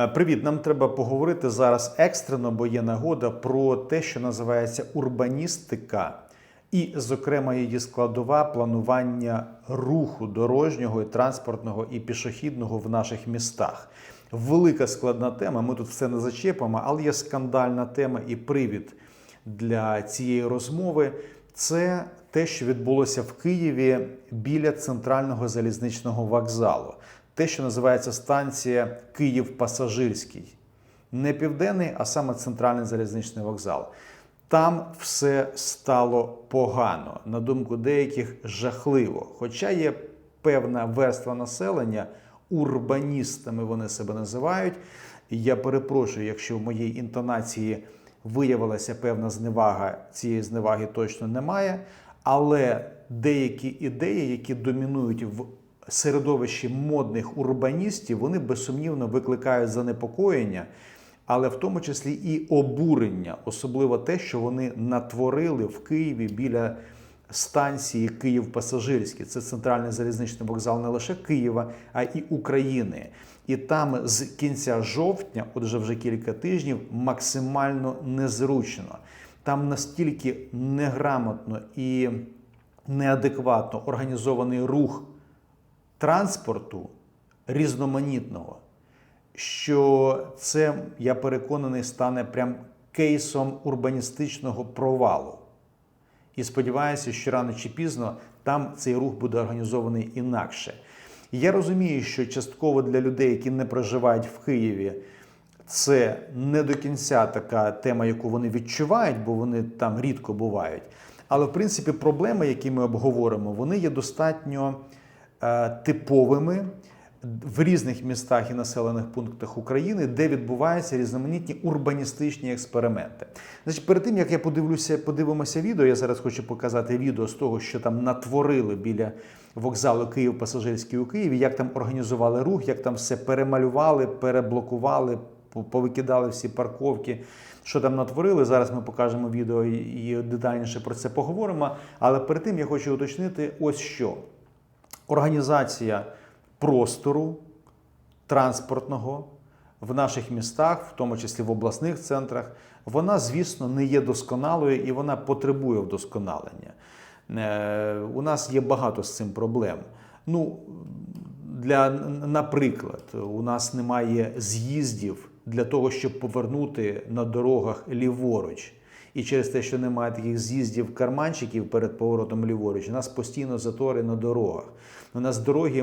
Е, Привіт, нам треба поговорити зараз екстрено, бо є нагода про те, що називається урбаністика, і, зокрема, її складова планування руху дорожнього і транспортного і пішохідного в наших містах. Велика складна тема. Ми тут все не зачепимо, але є скандальна тема і привід для цієї розмови. Це те, що відбулося в Києві біля центрального залізничного вокзалу те, що називається станція Київ Пасажирський. Не південний, а саме центральний залізничний вокзал. Там все стало погано, на думку деяких жахливо. Хоча є певна верства населення, урбаністами вони себе називають. Я перепрошую, якщо в моїй інтонації виявилася певна зневага, цієї зневаги точно немає. Але деякі ідеї, які домінують в середовищі модних урбаністів, вони безсумнівно викликають занепокоєння, але в тому числі і обурення, особливо те, що вони натворили в Києві біля станції Київ Пасажирський. Це центральний залізничний вокзал не лише Києва, а й України. І там з кінця жовтня, отже, вже кілька тижнів, максимально незручно. Там настільки неграмотно і неадекватно організований рух транспорту різноманітного, що це, я переконаний, стане прям кейсом урбаністичного провалу. І сподіваюся, що рано чи пізно там цей рух буде організований інакше. Я розумію, що частково для людей, які не проживають в Києві, це не до кінця така тема, яку вони відчувають, бо вони там рідко бувають. Але в принципі проблеми, які ми обговоримо, вони є достатньо типовими в різних містах і населених пунктах України, де відбуваються різноманітні урбаністичні експерименти. Значить, перед тим як я подивлюся, подивимося відео, я зараз хочу показати відео з того, що там натворили біля вокзалу Київ Пасажирський у Києві, як там організували рух, як там все перемалювали, переблокували, повикидали всі парковки. Що там натворили? Зараз ми покажемо відео і детальніше про це поговоримо. Але перед тим я хочу уточнити ось що організація простору транспортного в наших містах, в тому числі в обласних центрах, вона, звісно, не є досконалою і вона потребує вдосконалення. Е, У нас є багато з цим проблем. Ну, для, наприклад, у нас немає з'їздів для того, щоб повернути на дорогах ліворуч. І через те, що немає таких з'їздів карманчиків перед поворотом ліворуч, у нас постійно затори на дорогах. У нас дороги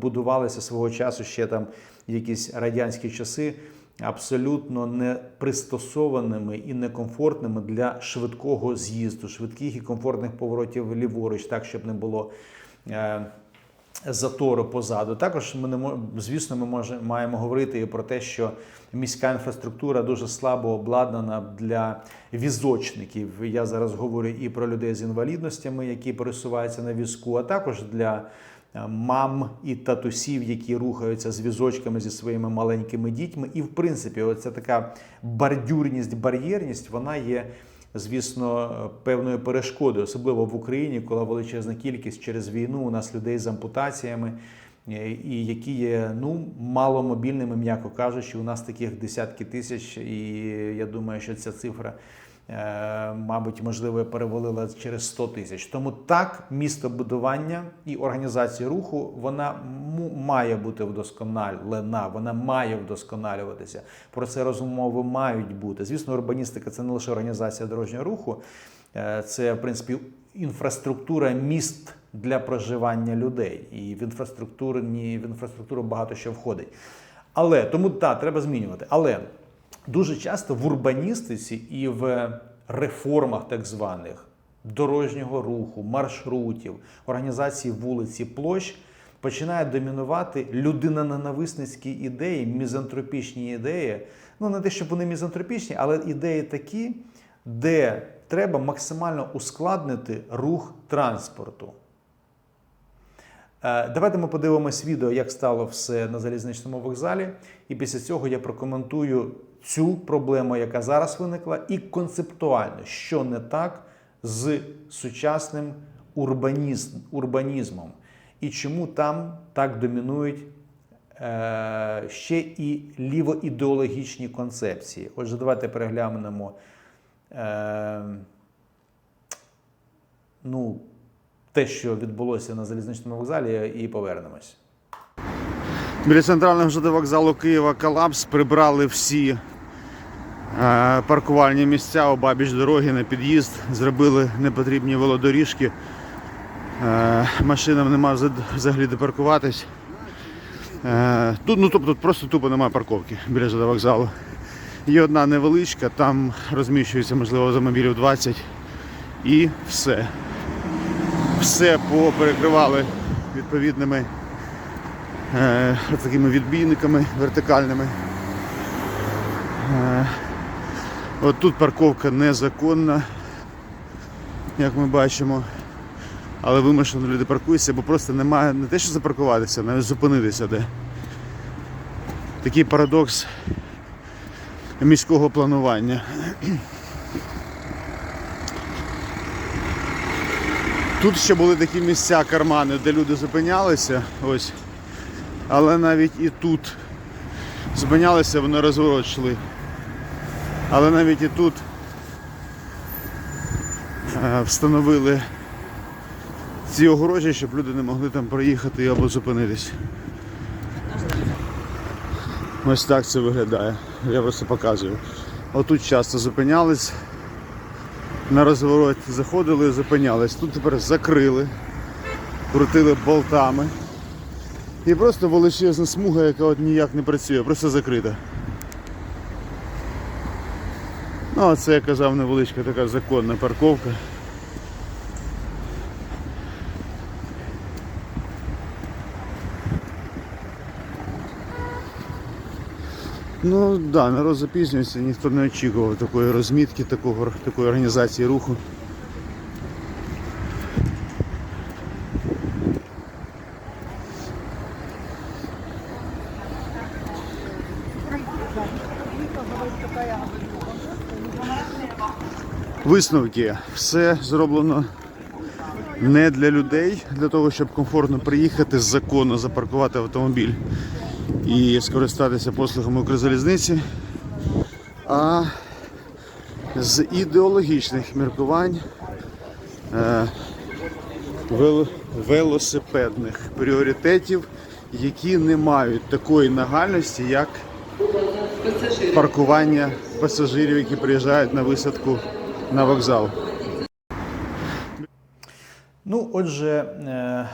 будувалися свого часу ще там якісь радянські часи абсолютно не пристосованими і некомфортними для швидкого з'їзду, швидких і комфортних поворотів ліворуч, так щоб не було. Е- затору позаду. Також ми не звісно, ми може, маємо говорити і про те, що міська інфраструктура дуже слабо обладнана для візочників. Я зараз говорю і про людей з інвалідностями, які пересуваються на візку, а також для е, мам і татусів, які рухаються з візочками зі своїми маленькими дітьми. І в принципі, оця така бордюрність, бар'єрність, вона є звісно, певною перешкодою, особливо в Україні, коли величезна кількість через війну у нас людей з ампутаціями, е, і які є ну маломобільними, м'яко кажучи, у нас таких десятки тисяч, і я думаю, що ця цифра. Е, Мабуть, можливо, перевалила через 100 тисяч. Тому так, містобудування і організація руху вона має бути вдосконалена, вона має вдосконалюватися. Про це розмови мають бути. Звісно, урбаністика це не лише організація дорожнього руху, е, це в принципі інфраструктура міст для проживання людей. І в інфраструктурні в інфраструктуру багато що входить. Але тому так, треба змінювати. Але дуже часто в урбаністиці і в реформах так званих дорожнього руху, маршрутів, організації вулиці, площ починає домінувати людиноненависницькі ідеї, мізантропічні ідеї. Ну, не те, щоб вони мізантропічні, але ідеї такі, де треба максимально ускладнити рух транспорту. Е, Давайте ми подивимось відео, як стало все на залізничному вокзалі. І після цього я прокоментую цю проблему, яка зараз виникла, і концептуально, що не так з сучасним урбанізм, урбанізмом, і чому там так домінують е, ще і лівоідеологічні концепції. Отже, давайте переглянемо е, ну, те, що відбулося на залізничному вокзалі, і повернемось. Біля центрального ЖД вокзалу Києва колапс прибрали всі паркувальні місця обабіч дороги на під'їзд, зробили непотрібні велодоріжки. Е, машинам нема взагалі де паркуватись. Е, тут, ну, тобто, просто тупо немає парковки біля вокзалу. Є одна невеличка, там розміщується, можливо, автомобілів 20 і все. Все поперекривали відповідними е, такими відбійниками вертикальними. Е, от тут парковка незаконна, як ми бачимо. Але вимушено люди паркуються, бо просто немає не те, що запаркуватися, навіть зупинитися де. Такий парадокс міського планування. Тут ще були такі місця, кармани, де люди зупинялися. Ось. Але навіть і тут зупинялися, вони розворот йшли. Але навіть і тут е, встановили ці огорожі, щоб люди не могли там проїхати або зупинитись. Ось так це виглядає. Я просто показую. Отут часто зупинялись, на розворот заходили і зупинялись. Тут тепер закрили, крутили болтами. І просто величезна смуга, яка от ніяк не працює, просто закрита. Ну, а це я казав невеличка така законна парковка. Ну так, да, народ запізнюється, ніхто не очікував такої розмітки, такого, такої організації руху. Висновки. Все зроблено не для людей, для того, щоб комфортно приїхати, законно запаркувати автомобіль і скористатися послугами Укрзалізниці, а з ідеологічних міркувань е, велосипедних пріоритетів, які не мають такої нагальності, як паркування пасажирів, які приїжджають на висадку на вокзал. Ну, отже, е,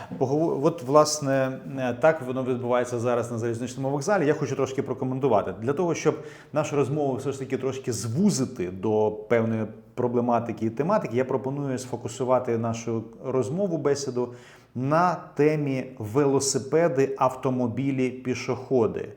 от власне е, так воно відбувається зараз на залізничному вокзалі. Я хочу трошки прокоментувати для того, щоб нашу розмову все ж таки трошки звузити до певної проблематики і тематики. Я пропоную сфокусувати нашу розмову бесіду на темі велосипеди, автомобілі, пішоходи.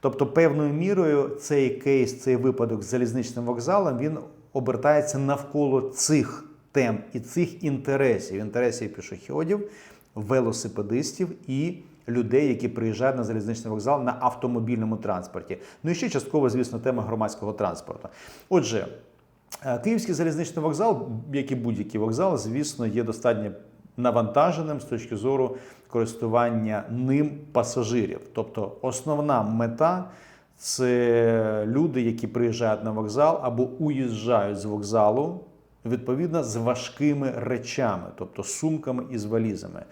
Тобто, певною мірою цей кейс, цей випадок з залізничним вокзалом, він обертається навколо цих тем і цих інтересів, інтересів пішоходів, велосипедистів і людей, які приїжджають на залізничний вокзал на автомобільному транспорті. Ну і ще частково, звісно, тема громадського транспорту. Отже, е, Київський залізничний вокзал, як і будь-який вокзал, звісно, є достатньо навантаженим з точки зору користування ним пасажирів. Тобто основна мета це люди, які приїжджають на вокзал або уїжджають з вокзалу, відповідно з важкими речами, тобто сумками і з валізами.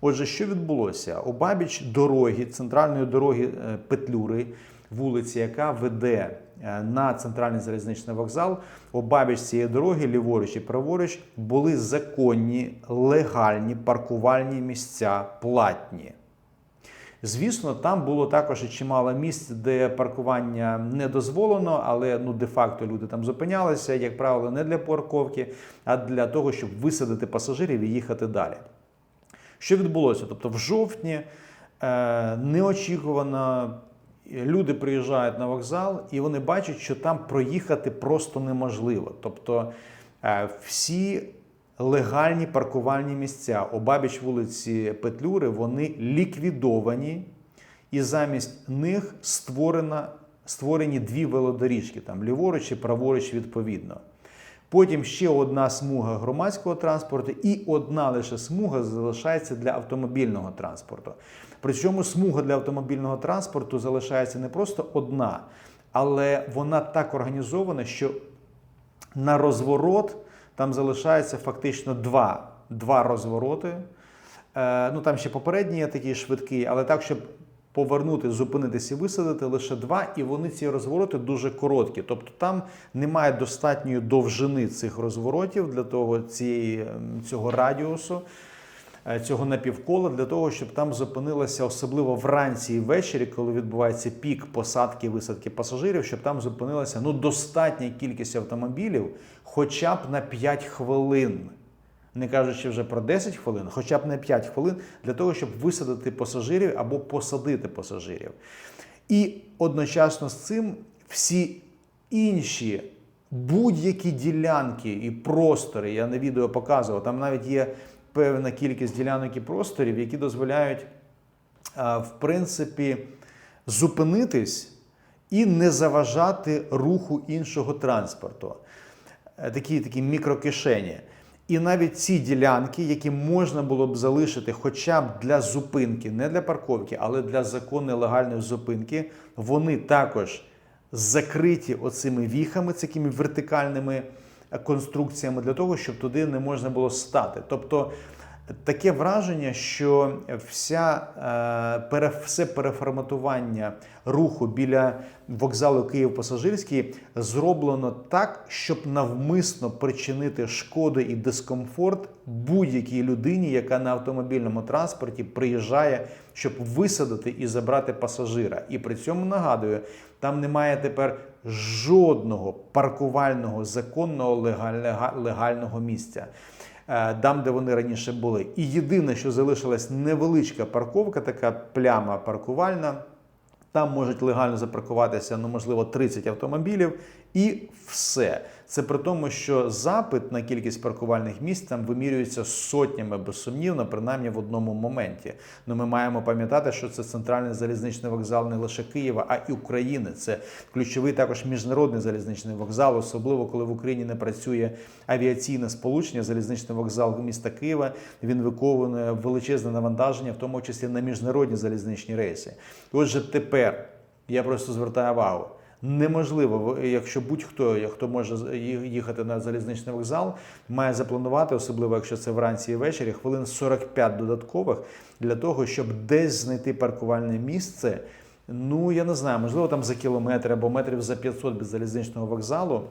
Отже, що відбулося? Обабіч дороги, центральної дороги е, Петлюри, вулиці, яка веде на центральний залізничний вокзал, обабіч цієї дороги, ліворуч і праворуч, були законні, легальні паркувальні місця платні. Звісно, там було також і чимало місць, де паркування не дозволено, але ну де-факто люди там зупинялися, як правило, не для парковки, а для того, щоб висадити пасажирів і їхати далі. Що відбулося? Тобто, в жовтні е, неочікувано люди приїжджають на вокзал і вони бачать, що там проїхати просто неможливо. Тобто е, всі легальні паркувальні місця обабіч вулиці Петлюри вони ліквідовані, і замість них створена, створені дві велодоріжки, там ліворуч і праворуч відповідно. Потім ще одна смуга громадського транспорту і одна лише смуга залишається для автомобільного транспорту. Причому смуга для автомобільного транспорту залишається не просто одна, але вона так організована, що на розворот там залишається фактично два, два розвороти. Е, ну там ще попередній є такий швидкий, але так, щоб повернути, зупинитися і висадити лише два, і вони ці розвороти дуже короткі. Тобто там немає достатньої довжини цих розворотів для того цієї, ем, цього радіусу. Е, Цього напівкола для того, щоб там зупинилося, особливо вранці і ввечері, коли відбувається пік посадки і висадки пасажирів, щоб там зупинилася ну достатня кількість автомобілів, хоча б на 5 хвилин не кажучи вже про 10 хвилин, хоча б не 5 хвилин, для того, щоб висадити пасажирів або посадити пасажирів. І одночасно з цим всі інші будь-які ділянки і простори, я на відео показував, там навіть є певна кількість ділянок і просторів, які дозволяють, в принципі, зупинитись і не заважати руху іншого транспорту. Е, Такі, такі мікрокишені. І навіть ці ділянки, які можна було б залишити хоча б для зупинки, не для парковки, але для законної легальної зупинки, вони також закриті оцими віхами, такими вертикальними конструкціями, для того, щоб туди не можна було стати. Тобто таке враження, що вся, е, все переформатування руху біля вокзалу Київ Пасажирський зроблено так, щоб навмисно причинити шкоду і дискомфорт будь-якій людині, яка на автомобільному транспорті приїжджає, щоб висадити і забрати пасажира. І при цьому нагадую, там немає тепер жодного паркувального законного легального місця е, там, де вони раніше були. І єдине, що залишилась невеличка парковка, така пляма паркувальна. Там можуть легально запаркуватися, ну, можливо, 30 автомобілів, і все. Це при тому, що запит на кількість паркувальних місць там вимірюється сотнями, безсумнівно, принаймні в одному моменті. Ну, ми маємо пам'ятати, що це центральний залізничний вокзал не лише Києва, а й України. Це ключовий також міжнародний залізничний вокзал, особливо коли в Україні не працює авіаційне сполучення. Залізничний вокзал міста Києва він виконує величезне навантаження, в тому числі на міжнародні залізничні рейси. Отже, тепер я просто звертаю увагу. Неможливо, якщо будь-хто, хто може їхати на залізничний вокзал, має запланувати, особливо якщо це вранці і ввечері, хвилин 45 додаткових для того, щоб десь знайти паркувальне місце. Ну я не знаю, можливо, там за кілометр або метрів за 500 від залізничного вокзалу.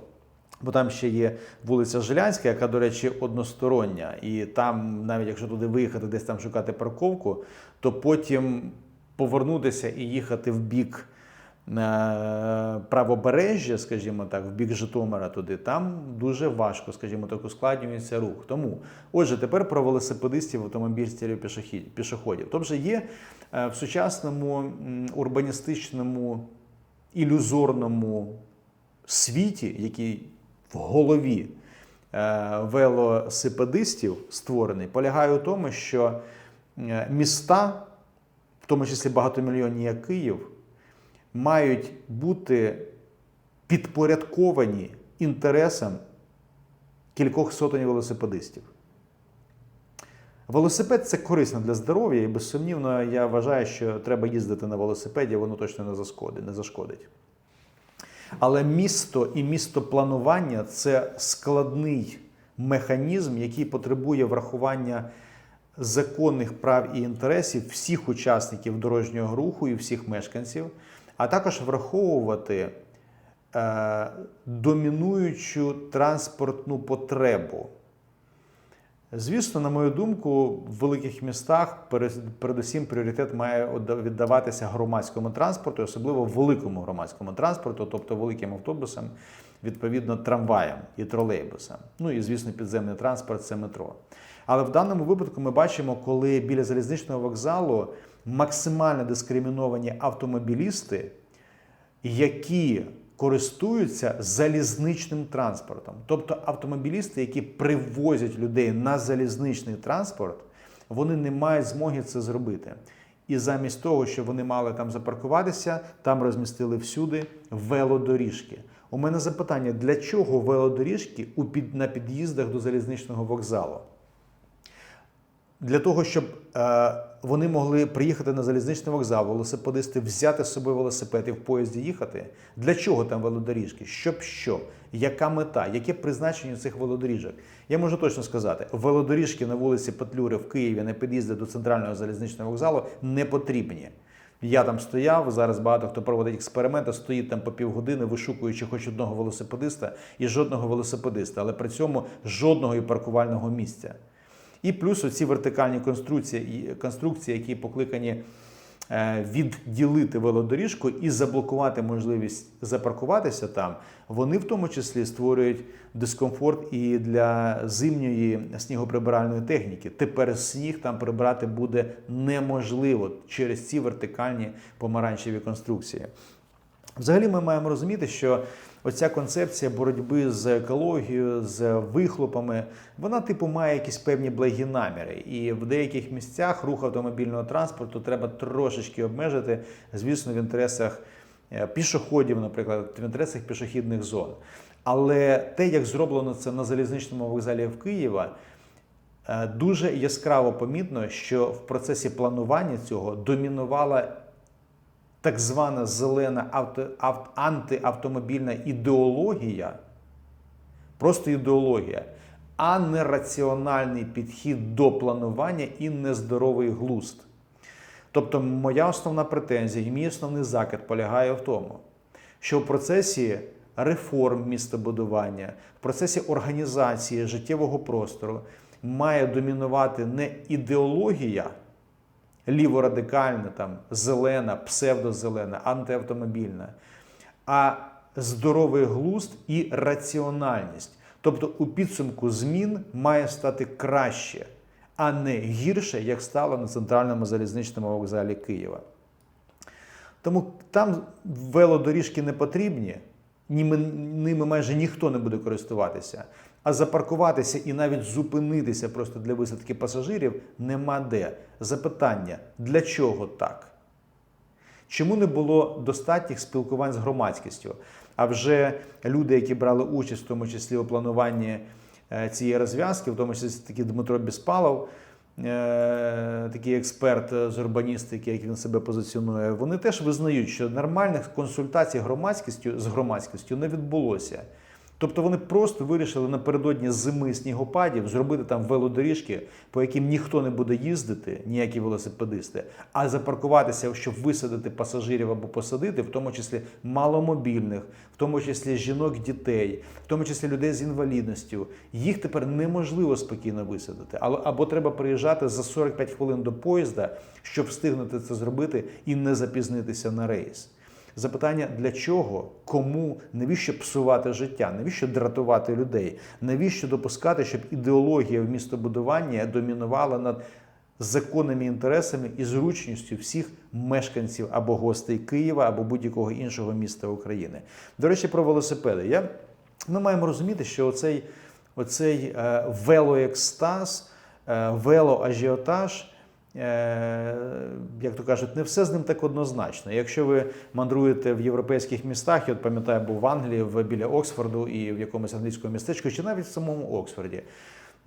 Бо там ще є вулиця Жилянська, яка, до речі, одностороння. І там, навіть якщо туди виїхати, десь там шукати парковку, то потім повернутися і їхати в бік правобережжя, скажімо так, в бік Житомира туди, там дуже важко, скажімо так, ускладнюється рух. Тому, отже, тепер про велосипедистів, автомобільстів, пішохід- пішоходів. Тобто є е, в сучасному урбаністичному ілюзорному світі, який в голові е, велосипедистів створений, полягає у тому, що е, міста, в тому числі багатомільйонні, як Київ, мають бути підпорядковані інтересам кількох сотень велосипедистів. Велосипед це корисно для здоров'я, і безсумнівно я вважаю, що треба їздити на велосипеді, воно точно не зашкодить. Не зашкодить. Але місто і містопланування це складний механізм, який потребує врахування законних прав і інтересів всіх учасників дорожнього руху і всіх мешканців, а також враховувати е, домінуючу транспортну потребу. Звісно, на мою думку, в великих містах передусім пріоритет має віддаватися громадському транспорту, особливо великому громадському транспорту, тобто великим автобусам, відповідно трамваям і тролейбусам. Ну і звісно, підземний транспорт це метро. Але в даному випадку ми бачимо, коли біля залізничного вокзалу максимально дискриміновані автомобілісти, які користуються залізничним транспортом. Тобто автомобілісти, які привозять людей на залізничний транспорт, вони не мають змоги це зробити. І замість того, щоб вони мали там запаркуватися, там розмістили всюди велодоріжки. У мене запитання: для чого велодоріжки у під, на під'їздах до залізничного вокзалу? Для того, щоб е, вони могли приїхати на залізничний вокзал, велосипедисти взяти з собою велосипед і в поїзді їхати. Для чого там велодоріжки? Щоб що? Яка мета? Яке призначення цих велодоріжок? Я можу точно сказати: велодоріжки на вулиці Петлюри в Києві на під'їзді до центрального залізничного вокзалу не потрібні. Я там стояв, зараз багато хто проводить експерименти, стоїть там по півгодини, вишукуючи хоч одного велосипедиста і жодного велосипедиста, але при цьому жодного і паркувального місця. І плюс оці вертикальні конструкції, конструкції, які покликані е, відділити велодоріжку і заблокувати можливість запаркуватися там, вони в тому числі створюють дискомфорт і для зимньої снігоприбиральної техніки. Тепер сніг там прибрати буде неможливо через ці вертикальні помаранчеві конструкції. Взагалі, ми маємо розуміти, що оця концепція боротьби з екологією, з вихлопами, вона типу має якісь певні благі наміри. І в деяких місцях рух автомобільного транспорту треба трошечки обмежити, звісно, в інтересах е, пішоходів, наприклад, в інтересах пішохідних зон. Але те, як зроблено це на залізничному вокзалі в Києва, е, дуже яскраво помітно, що в процесі планування цього домінувала так звана зелена авто, ав, антиавтомобільна ідеологія, просто ідеологія, а не раціональний підхід до планування і нездоровий глузд. Тобто, моя основна претензія і мій основний закид полягає в тому, що в процесі реформ містобудування, в процесі організації життєвого простору має домінувати не ідеологія ліворадикальна, там, зелена, псевдозелена, антиавтомобільна, а здоровий глузд і раціональність. Тобто у підсумку змін має стати краще, а не гірше, як стало на центральному залізничному вокзалі Києва. Тому там велодоріжки не потрібні, ними, майже ніхто не буде користуватися. А запаркуватися і навіть зупинитися просто для висадки пасажирів нема де. Запитання: для чого так? Чому не було достатніх спілкувань з громадськістю? А вже люди, які брали участь, в тому числі у плануванні е, цієї розв'язки, в тому числі такий Дмитро Біспалов, е, такий експерт з урбаністики, як він себе позиціонує, вони теж визнають, що нормальних консультацій громадськістю з громадськістю не відбулося. Тобто вони просто вирішили напередодні зими снігопадів зробити там велодоріжки, по яким ніхто не буде їздити, ніякі велосипедисти, а запаркуватися, щоб висадити пасажирів або посадити, в тому числі маломобільних, в тому числі жінок, дітей, в тому числі людей з інвалідністю. Їх тепер неможливо спокійно висадити. Або треба приїжджати за 45 хвилин до поїзда, щоб встигнути це зробити і не запізнитися на рейс. Запитання для чого, кому, навіщо псувати життя, навіщо дратувати людей, навіщо допускати, щоб ідеологія в містобудуванні домінувала над законними інтересами і зручністю всіх мешканців або гостей Києва, або будь-якого іншого міста України. До речі, про велосипеди. Я, ми маємо розуміти, що оцей, оцей е, велоекстаз, е, велоажіотаж. Е, як то кажуть, не все з ним так однозначно. Якщо ви мандруєте в європейських містах, я от пам'ятаю, був в Англії, в біля Оксфорду і в якомусь англійському містечку, чи навіть в самому Оксфорді,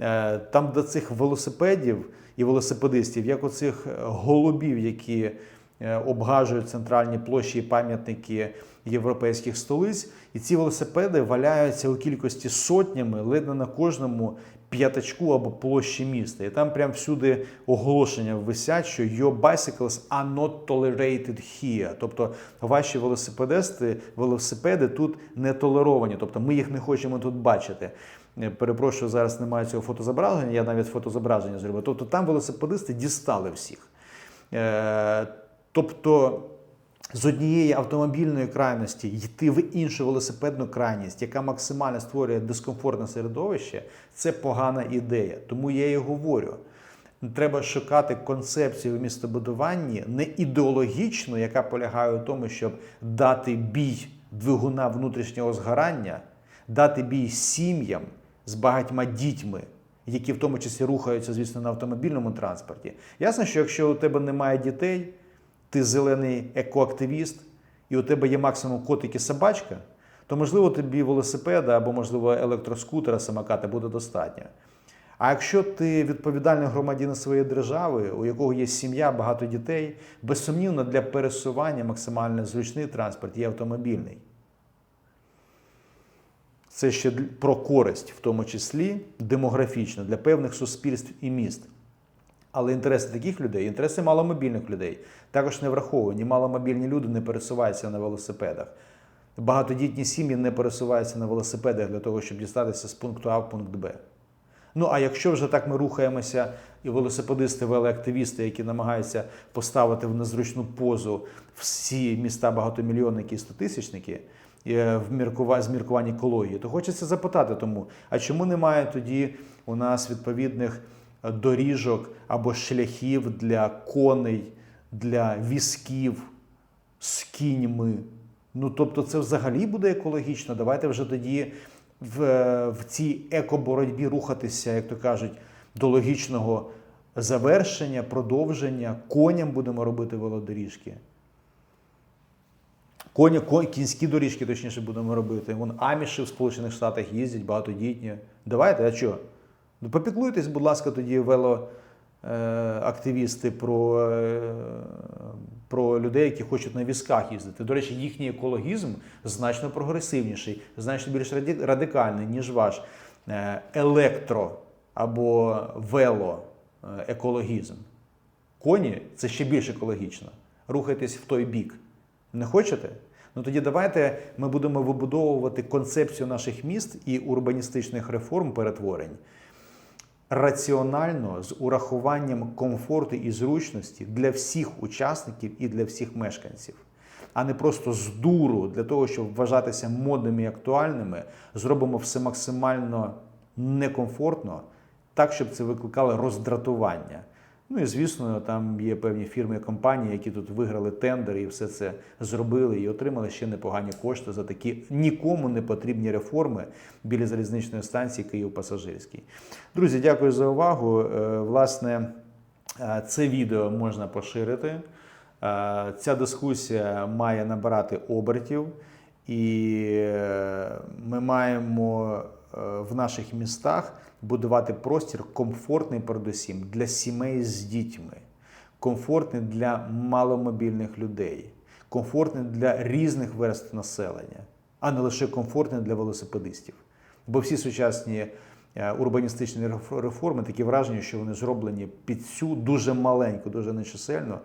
е, там до цих велосипедів і велосипедистів, як оцих голубів, які е, обгажують центральні площі і пам'ятники європейських столиць, і ці велосипеди валяються у кількості сотнями, ледь не на кожному п'ятачку або площі міста. І там прям всюди оголошення висять, що your bicycles are not tolerated here. Тобто ваші велосипедисти, велосипеди тут не толеровані. Тобто ми їх не хочемо тут бачити. Е, Перепрошую, зараз немає цього фотозображення, я навіть фотозображення зробив. Тобто там велосипедисти дістали всіх. Е, Тобто з однієї автомобільної крайності йти в іншу велосипедну крайність, яка максимально створює дискомфортне середовище, це погана ідея. Тому я і говорю. Треба шукати концепцію в містобудуванні не ідеологічну, яка полягає у тому, щоб дати бій двигуна внутрішнього згорання, дати бій сім'ям з багатьма дітьми, які в тому числі рухаються, звісно, на автомобільному транспорті. Ясно, що якщо у тебе немає дітей, ти зелений екоактивіст, і у тебе є максимум котик і собачка, то можливо тобі велосипеда або можливо електроскутера, самоката буде достатньо. А якщо ти відповідальний громадянин своєї держави, у якого є сім'я, багато дітей, безсумнівно для пересування максимально зручний транспорт є автомобільний. Це ще про користь, в тому числі демографічно, для певних суспільств і міст. Але інтереси таких людей, інтереси маломобільних людей також не враховані. Маломобільні люди не пересуваються на велосипедах. Багатодітні сім'ї не пересуваються на велосипедах для того, щоб дістатися з пункту А в пункт Б. Ну а якщо вже так ми рухаємося, і велосипедисти, велоактивісти, які намагаються поставити в незручну позу всі міста багатомільйонники і стотисячники е, в міркува- з міркувань екології, то хочеться запитати тому, а чому немає тоді у нас відповідних доріжок або шляхів для коней, для візків з кіньми? Ну тобто, це взагалі буде екологічно. Давайте вже тоді в, в цій екоборотьбі рухатися, як то кажуть, до логічного завершення, продовження. Коням будемо робити велодоріжки. Коні, ко- кінські доріжки, точніше, будемо робити. Вон аміші в Сполучених Штатах їздять багатодітні. Давайте, а що? Ну, попіклуйтесь, будь ласка, тоді вело. е, про, е, про людей, які хочуть на візках їздити. До речі, їхній екологізм значно прогресивніший, значно більш радикальний, ніж ваш е, електро або вело е. Коні це ще більш екологічно. Рухайтесь в той бік. Не хочете? Ну тоді давайте ми будемо вибудовувати концепцію наших міст і урбаністичних реформ перетворень раціонально з урахуванням комфорту і зручності для всіх учасників і для всіх мешканців, а не просто з дуру для того, щоб вважатися модними і актуальними, зробимо все максимально некомфортно, так, щоб це викликало роздратування. Ну і звісно, там є певні фірми і компанії, які тут виграли тендер і все це зробили і отримали ще непогані кошти за такі нікому не потрібні реформи біля залізничної станції Київ-Пасажирський. Друзі, дякую за увагу. Е, Власне, е, це відео можна поширити. Е, Ця дискусія має набирати обертів, і ми маємо в наших містах будувати простір комфортний, передусім для сімей з дітьми, комфортний для маломобільних людей, комфортний для різних верств населення, а не лише комфортний для велосипедистів. Бо всі сучасні е, урбаністичні реформи такі враження, що вони зроблені під цю дуже маленьку, дуже нечисельну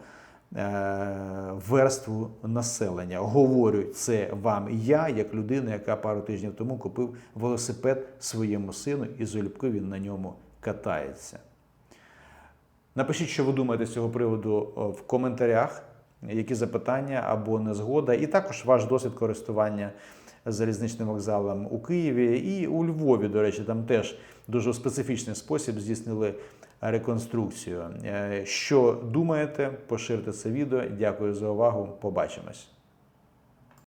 верству населення. Говорю це вам я, як людина, яка пару тижнів тому купив велосипед своєму сину, і залюбки він на ньому катається. Напишіть, що ви думаєте з цього приводу в коментарях, які запитання або незгода, і також ваш досвід користування залізничним вокзалом у Києві і у Львові, до речі, там теж дуже специфічний спосіб здійснили реконструкцію. Е, Що думаєте? Поширте це відео. Дякую за увагу. Побачимось.